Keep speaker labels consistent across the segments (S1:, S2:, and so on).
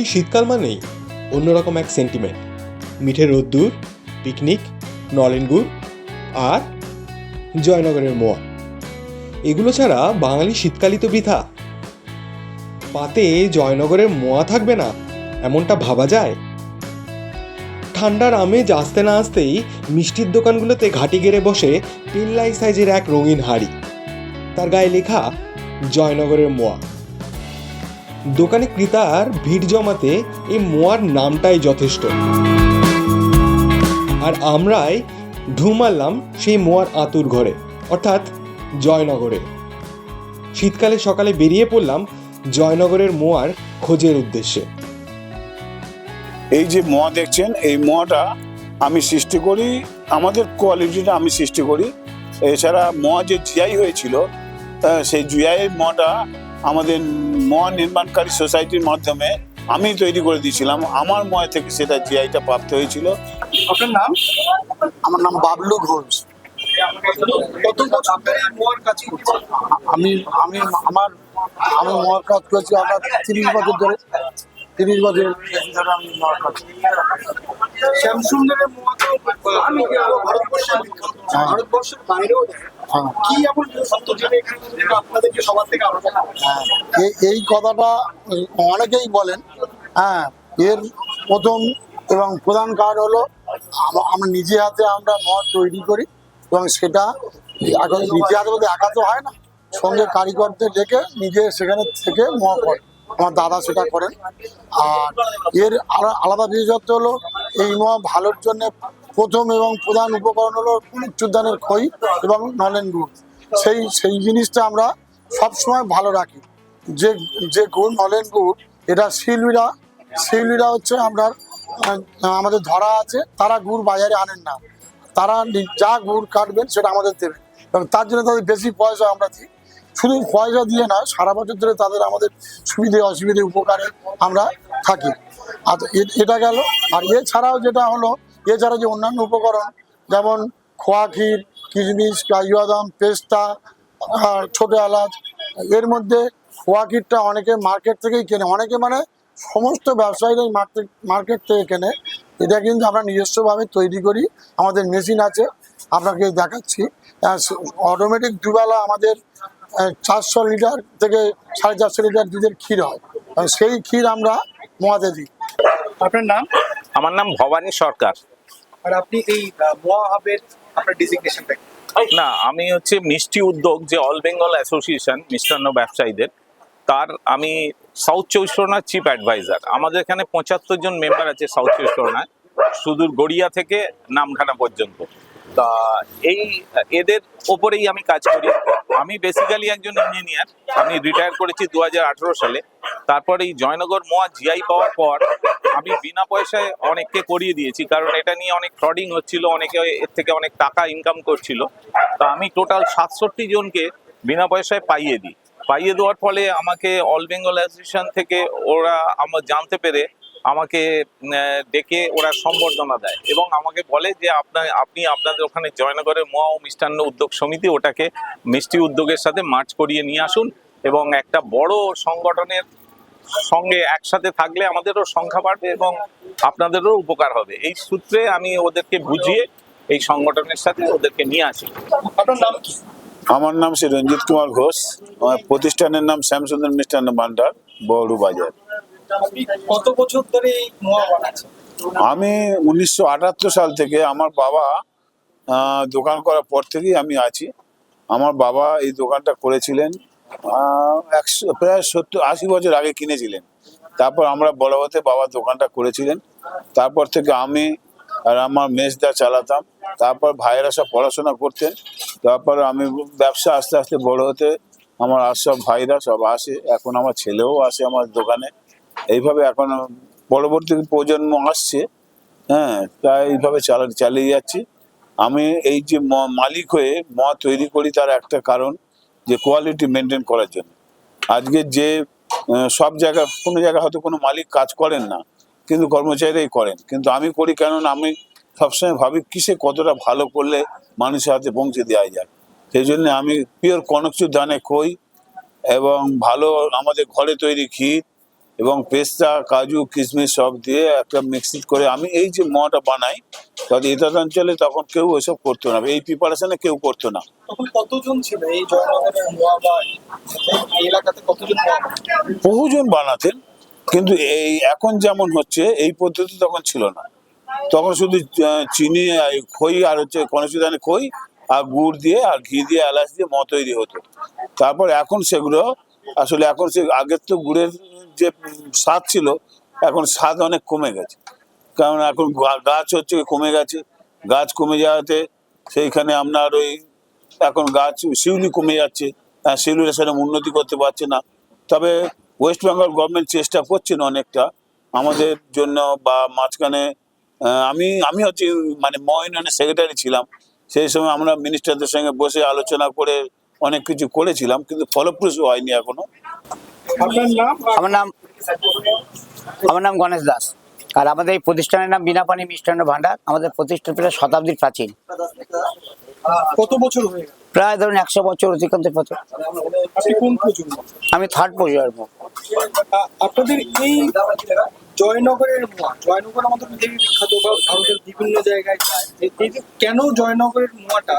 S1: বাঙালি শীতকাল মানেই অন্যরকম এক সেন্টিমেন্ট মিঠে রোদ্দুর পিকনিক নলেন গুড় আর জয়নগরের মোয়া। এগুলো ছাড়া বাঙালি শীতকালই তো বৃথা। পাতে জয়নগরের মোয়া থাকবে না, এমনটা ভাবা যায়? ঠান্ডার আমেজ আসতে না আসতেই মিষ্টির দোকানগুলোতে ঘাটি গেড়ে বসে পিল্লাই সাইজের এক রঙিন হাড়ি। তার গায়ে লেখা, জয়নগরের মোয়া। দোকানে ক্রেতার ভিড় জমাতে এই মোয়ার নামটাই যথেষ্ট। আর আমরাই ঢু মারলাম সেই মোয়ার আতুর ঘরে, অর্থাৎ জয়নগরে। শীতকালে সকালে বেরিয়ে পড়লাম জয়নগরের মোয়ার খোঁজের উদ্দেশ্যে।
S2: এই যে মোয়া দেখছেন, এই মোয়াটা আমি সৃষ্টি করি, আমাদের কোয়ালিটিটা আমি সৃষ্টি করি। এছাড়া মোয়া যে জিআই হয়েছিল সেই জিআই মোয়াটা আমাদের মোয়া নির্মাণকারী সোসাইটির মাধ্যমে আমি তৈরি করে দিয়েছিলাম। আমার মোয়া থেকে সেটা জিআইটা প্রাপ্ত হয়েছিল।
S3: আপনার নাম?
S4: আমার নাম বাবলু ঘোষ।
S3: কত বছর ধরে মোয়ার কাজ করছেন?
S4: আমি আমি আমার আমি মহার কাজ করেছি আমার তিরিশ বছর ধরে তিরিশ বছর ধরে আমি কাজ।
S3: শ্যামসুন্দরের আমি বিখ্যাত
S4: হ্যাঁ।
S3: ভারতবর্ষের বাইরেও
S4: হ্যাঁ।
S3: কি এমন সত্য যেটা এখানে আপনাদেরকে সবার থেকে আলাদা
S4: হ্যাঁ। এই- কথাটা অনেকেই বলেন। হ্যাঁ এর প্রথম এবং প্রধান কারণ হলো আম- আমরা নিজে হাতে আমরা মদ তৈরি করি এবং সেটা এখন নিজে হাতে বলতে একা তো হয় না। সঙ্গে কারিগরদের ডেকে নিজে সেখানে থেকে মদ করে আমার দাদা সেটা করেন। আর এর আলা- আলাদা বিশেষত্ব হলো এই মদ ভালোর জন্য প্রথম এবং প্রধান উপকরণ হলো উচ্চুদানের খই এবং নলেন গুড়। সেই সেই জিনিসটা আমরা সবসময় ভালো রাখি। যে যে গুড়, নলেন গুড়, এটা শিলবিরা শিলবিরা হচ্ছে আমরা আমাদের ধরা আছে, তারা গুড় বাজারে আনেন না। তারা যা গুড় কাটবেন সেটা আমাদের দেবে। এবং তার জন্য তাদের বেশি পয়সা আমরা দিই। শুধু পয়সা দিয়ে না, সারা বছর ধরে তাদের আমাদের সুবিধে, অসুবিধে, উপকারে আমরা থাকি। আর এটা গেল। আর এছাড়াও যেটা হলো, এছাড়া যে অন্যান্য উপকরণ, যেমন খোয়া ক্ষীর, কিশমিশ কাজু বাদাম পেস্তা, আর ছোটো এলাচ, এর মধ্যে খোয়া ক্ষীরটা অনেকে মার্কেট থেকেই কেনে। অনেকে মানে সমস্ত ব্যবসায়ীরাই মার্কেট মার্কেট থেকে কেনে। এটা কিন্তু আমরা নিজস্বভাবে তৈরি করি। আমাদের মেশিন আছে, আপনাকে দেখাচ্ছি। অটোমেটিক দুবেলা আমাদের চারশো লিটার থেকে সাড়ে চারশো লিটার দুধের ক্ষীর হয়। সেই ক্ষীর আমরা দিই
S3: আপনার নাম?
S5: আমার নাম ভবানী সরকার।
S3: আর আপনি এই আপনার ডিজিগনেশনটা
S5: না আমি হচ্ছে মিষ্টি উদ্যোগ যে অল বেঙ্গল অ্যাসোসিয়েশন মিষ্টান্ন ব্যবসায়ীদের তার আমি সাউথ পরগনার চিফ অ্যাডভাইজার আমাদের এখানে পঁচাত্তর জন মেম্বার আছে সাউথ পরগনায় সুদূর গড়িয়া থেকে নামখানা পর্যন্ত। তা এই এদের ওপরেই আমি কাজ করি। আমি বেসিক্যালি একজন ইঞ্জিনিয়ার আমি রিটায়ার করেছি দু হাজার আঠারো সালে। তারপর এই জয়নগর মোয়া জিআই পাওয়ার পর আমি বিনা পয়সায় অনেককে করিয়ে দিয়েছি, কারণ এটা নিয়ে অনেক ফ্রডিং হচ্ছিল, অনেকে এর থেকে অনেক টাকা ইনকাম করছিল। তা আমি টোটাল সাতষট্টি জনকে বিনা পয়সায় পাইয়ে দিই। পাইয়ে দেওয়ার ফলে আমাকে অল বেঙ্গল অ্যাসোসিয়েশন থেকে ওরা আমার জানতে পেরে আমাকে ডেকে ওরা সম্বর্ধনা দেয় এবং আমাকে বলে যে আপনার আপনি আপনাদের ওখানে জয়নগরের মোয়া ও মিষ্টান্ন উদ্যোগ সমিতি ওটাকে মিষ্টি উদ্যোগের সাথে মার্চ করিয়ে নিয়ে আসুন এবং একটা বড় সংগঠনের সঙ্গে একসাথে থাকলে আমাদেরও সংখ্যা বাড়বে এবং আপনাদেরও উপকার হবে। এই সূত্রে আমি ওদেরকে বুঝিয়ে এই সংগঠনের সাথে ওদেরকে নিয়ে আসি।
S3: আপনার নাম কি?
S2: আমার নাম শ্রী রঞ্জিত কুমার ঘোষ। আমার প্রতিষ্ঠানের নাম শ্যামসুন্দর মিষ্টান্ন ভান্ডার বড় বাজার।
S3: কত বছর ধরে এই মোয়া বানাচ্ছেন?
S2: আমি উনিশশো আটাত্তর সাল থেকে আমার বাবা দোকান করার পর থেকেই আমি আছি। আমার বাবা এই দোকানটা করেছিলেন। একশো, প্রায় সত্তর, আশি বছর আগে কিনেছিলেন। তারপর আমরা বড় হতে বাবা দোকানটা করেছিলেন। তারপর থেকে আমি আর আমার মেজদা চালাতাম। তারপর ভাইয়েরা সব পড়াশোনা করতেন। তারপর আমি ব্যবসা আস্তে আস্তে বড় হতে আমার আর সব ভাইরা সব আসে। এখন আমার ছেলেও আসে আমার দোকানে। এইভাবে এখন পরবর্তী প্রজন্ম আসছে। হ্যাঁ তাই এইভাবে চালা, চালিয়ে যাচ্ছি। আমি এই যে ম- মালিক হয়ে মদ তৈরি করি তার একটা কারণ। যে কোয়ালিটি মেনটেন করার জন্য। আজকে যে সব জায়গা, কোনো জায়গায় হয়তো কোনো মালিক কাজ করেন না, কিন্তু কর্মচারীরাই করেন। কিন্তু আমি করি কেননা আমি সবসময় ভাবি কিসে কতটা ভালো করলে মানুষের হাতে পৌঁছে দেওয়া যায়। সেই জন্য আমি পিওর কনকচুর দানে খই এবং ভালো আমাদের ঘরে তৈরি ক্ষীর এবং পেস্তা কাজু কিশমিশ সব দিয়ে একটা মিক্সড করে আমি এই যে মটা বানাই তখন এতদ অঞ্চলে তখন কেউ এসব করতো না এই প্রিপারেশনে কেউ করতো না।
S3: তখন কতজন ছিল এই এলাকাতে কতজন
S2: বহুজন বানাতেন কিন্তু এই এখন যেমন হচ্ছে এই পদ্ধতি তখন ছিল না। তখন শুধু চিনি খই আর হচ্ছে কনসিদানে খই আর গুড় দিয়ে আর ঘি দিয়ে এলাচ দিয়ে মত তৈরি হতো। তারপর এখন সেগুলো আসলে এখন সে আগের তো গুড়ের যে স্বাদ ছিল এখন স্বাদ অনেক কমে গেছে। কারণ এখন গাছ হচ্ছে কমে গেছে। গাছ কমে যাওয়াতে সেইখানে আপনার ওই এখন গাছ শিউলি কমে যাচ্ছে হ্যাঁ, শিউলিরা সেরকম উন্নতি করতে পারছে না। তবে ওয়েস্ট বেঙ্গল গভর্নমেন্ট চেষ্টা করছেন অনেকটা। আমাদের জন্য বা মাঝখানে আমি আমি হচ্ছে মানে মহাইনের সেক্রেটারি ছিলাম। সেই সময় আমরা মিনিস্টারদের সঙ্গে বসে আলোচনা করে অনেক কিছু করেছিলাম কিন্তু ফলপ্রসূ হয়নি
S3: এখনও।
S6: আমার নাম আমার নাম গণেশ দাস। আর আমাদের এই প্রতিষ্ঠানের নাম বিনা পানি মিষ্টান্ন ভান্ডার আমাদের প্রতিষ্ঠান প্রায় শতাব্দীর প্রাচীন।
S3: কত বছর হয়ে
S6: প্রায় ধরুন একশো বছর অতিক্রান্ত বছর
S3: আপনি কোন প্রজন্ম?
S6: আমি থার্ড প্রজন্ম।
S3: আপনাদের এই জয়নগরের মোয়া জয়নগর আমাদের এই বিখ্যাত বা ভারতের বিভিন্ন জায়গায় যায়। কেন জয়নগরের মোয়াটা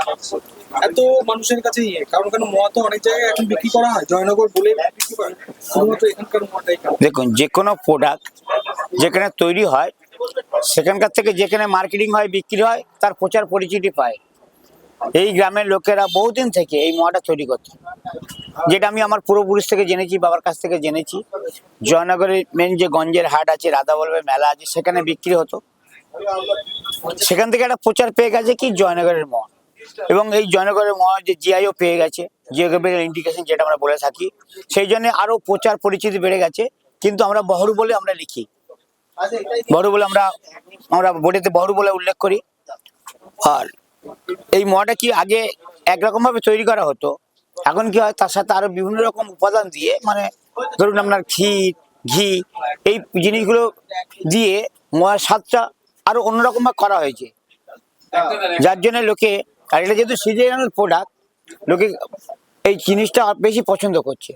S3: এত মানুষের কাছে ইয়ে কারণ কেন মোয়া তো অনেক জায়গায় এখন বিক্রি করা হয়। জয়নগর বলে বিক্রি করে শুধুমাত্র এখানকার মোয়াটাই
S6: দেখুন যে কোনো প্রোডাক্ট যেখানে তৈরি হয়, সেখানকার থেকে যেখানে মার্কেটিং হয়, বিক্রি হয়, তার প্রচার পরিচিতি পায়। এই গ্রামের লোকেরা বহুদিন থেকে এই মোয়াটা তৈরি করত যেটা আমি আমার পূর্বপুরুষ থেকে জেনেছি, বাবার কাছ থেকে জেনেছি। জয়নগরের মেন যে গঞ্জের হাট আছে, রাধা বল্লভের মেলা আছে, সেখানে বিক্রি হতো। সেখান থেকে একটা প্রচার পেয়ে গেছে কি, জয়নগরের মোয়া। এবং এই জয়নগরের মোয়া যে জিআইও পেয়ে গেছে জিওগ্রাফিক্যাল ইন্ডিকেশন যেটা আমরা বলে থাকি, সেই জন্য আরও প্রচার পরিচিতি বেড়ে গেছে। কিন্তু আমরা বহরু বলে আমরা লিখি। বহরু বলে আমরা আমরা বোর্ডেতে বহরু বলে উল্লেখ করি। আর এই মোয়াটা কি আগে একরকম ভাবে তৈরি করা হতো? এখন কি হয়, তার সাথে আরও বিভিন্ন রকম উপাদান দিয়ে মানে ধরুন আপনার ক্ষীর ঘি, এই জিনিসগুলো দিয়ে মহার স্বাদটা আরও অন্যরকম করা হয়েছে। যার জন্য লোকে, আর এটা যেহেতু সিজনাল প্রোডাক্ট লোকে এই জিনিসটা বেশি পছন্দ করছে।